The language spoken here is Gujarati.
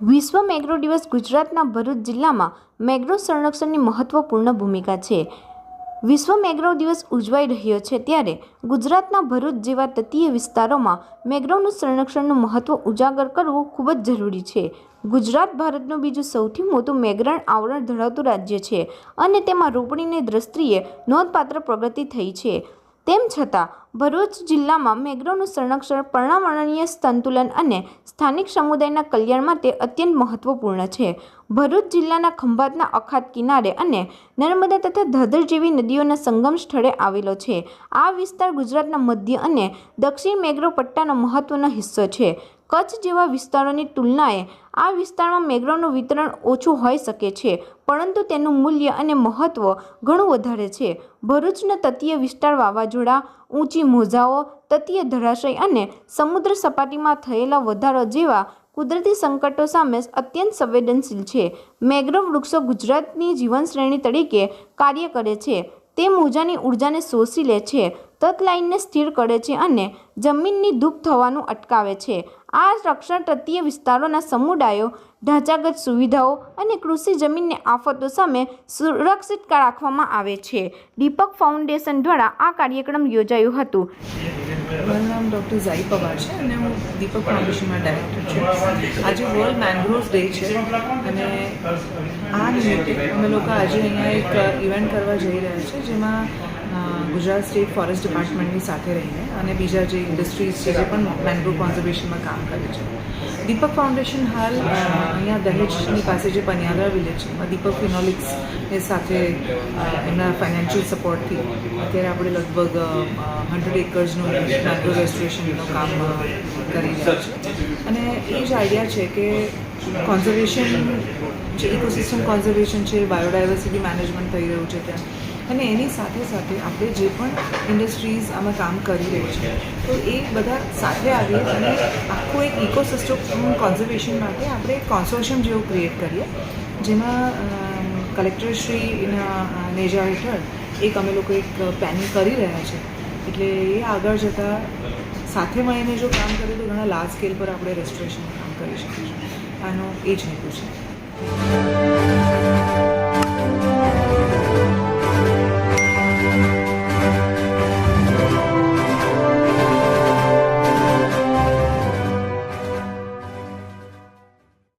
વિશ્વ મેગ્રો દિવસ ગુજરાતના ભરૂચ જિલ્લામાં મેગ્રો સંરક્ષણની મહત્વપૂર્ણ ભૂમિકા છે. વિશ્વ મેગ્રો દિવસ ઉજવાઈ રહ્યો છે ત્યારે ગુજરાતના ભરૂચ જેવા તટીય વિસ્તારોમાં મેગ્રોનું સંરક્ષણનું મહત્વ ઉજાગર કરવું ખૂબ જ જરૂરી છે. ગુજરાત ભારતનું બીજું સૌથી મોટું મેગ્રણ આવરણ ધરાવતું રાજ્ય છે અને તેમાં રોપણીની દ્રષ્ટિએ નોંધપાત્ર પ્રગતિ થઈ છે. તેમ છતાં, ભરૂચ જિલ્લામાં મેગ્રોનું સંરક્ષણ, પર્યાવરણીય સંતુલન અને સ્થાનિક સમુદાયના કલ્યાણ માટે અત્યંત મહત્વપૂર્ણ છે. ભરૂચ જિલ્લાના ખંભાતના અખાત કિનારે અને નર્મદા તથા ધાધર જેવી નદીઓના સંગમ સ્થળે આવેલો છે. આ વિસ્તાર ગુજરાતના મધ્ય અને દક્ષિણ મેગ્રો પટ્ટાનો મહત્વનો હિસ્સો છે. કચ્છ જેવા વિસ્તારોની તુલનાએ આ વિસ્તારમાં મેગ્રોવનું વિતરણ ઓછું હોઈ શકે છે, પરંતુ તેનું મૂલ્ય અને મહત્ત્વ ઘણું વધારે છે. ભરૂચનો તટીય વિસ્તાર વાવાઝોડા, ઊંચી મોજાઓ, તટીય ધરાશય અને સમુદ્ર સપાટીમાં થયેલા વધારો જેવા કુદરતી સંકટો સામે અત્યંત સંવેદનશીલ છે. મેગ્રોવ વૃક્ષો ગુજરાતની જીવનશ્રેણી તરીકે કાર્ય કરે છે. તે મોજાની ઉર્જાને શોષી લે છે તટલાઇનને સ્થિર કરે છે અને જમીનની ધૂપ થવાનું અટકાવે છે. આ રક્ષણ તટીય વિસ્તારોના સમુદાયો, ઢાંચાગત સુવિધાઓ અને કૃષિ જમીનને આફતો સામે સુરક્ષિત રાખવામાં આવે છે. દીપક ફાઉન્ડેશન દ્વારા આ કાર્યક્રમ યોજાયું હતું. મારું નામ ડૉક્ટર ઝાઈ પવાર છે અને હું દીપક ફાઉન્ડેશનમાં ડાયરેક્ટર છું. આજે વર્લ્ડ મેંગ્રોવ્સ ડે છે અને આ નિમિત્તે અમે લોકો આજે અહીંયા એક ઇવેન્ટ કરવા જઈ રહ્યા છે જેમાં ગુજરાત સ્ટેટ ફોરેસ્ટ ડિપાર્ટમેન્ટની સાથે રહીને અને બીજા જે ઇન્ડસ્ટ્રીઝ છે, જે પણ મેંગ્રોવ કોન્ઝર્વેશનમાં કામ કરે છે. દીપક ફાઉન્ડેશન હાલ અહીંયા દહેજની પાસે જે પનિયાદરા વિલેજ છે, એમાં દીપક ફિનોલિક્સ એ સાથે એમના ફાઇનાન્શિયલ સપોર્ટથી અત્યારે આપણે લગભગ હંડ્રેડ એકર્સનું મેંગ્રો રેસ્ટોરેશનનું કામ કરી રહ્યા છે. અને એ જ આઈડિયા છે કે કોન્ઝર્વેશન, જે ઇકોસિસ્ટમ કોન્ઝર્વેશન છે, બાયોડાયવર્સિટી મેનેજમેન્ટ થઈ રહ્યું છે ત્યાં અને એની સાથે સાથે આપણે જે પણ ઇન્ડસ્ટ્રીઝ આમાં કામ કરી રહી છે, તો એ બધા સાથે આવીએ અને આખું એક ઇકોસિસ્ટમ કોન્ઝર્વેશન માટે આપણે કોન્સોર્શિયમ જેવું ક્રિએટ કરીએ. જેમાં કલેક્ટરશ્રીના નેજા હેઠળ એક અમે લોકો એક પ્લાનિંગ કરી રહ્યા છે. એટલે એ આગળ જતાં સાથે મળીને જો કામ કરીએ તો ઘણા લાર્જ સ્કેલ પર આપણે રેસ્ટોરેશન કામ કરી શકીશું આનો એ જ હેતુ છે.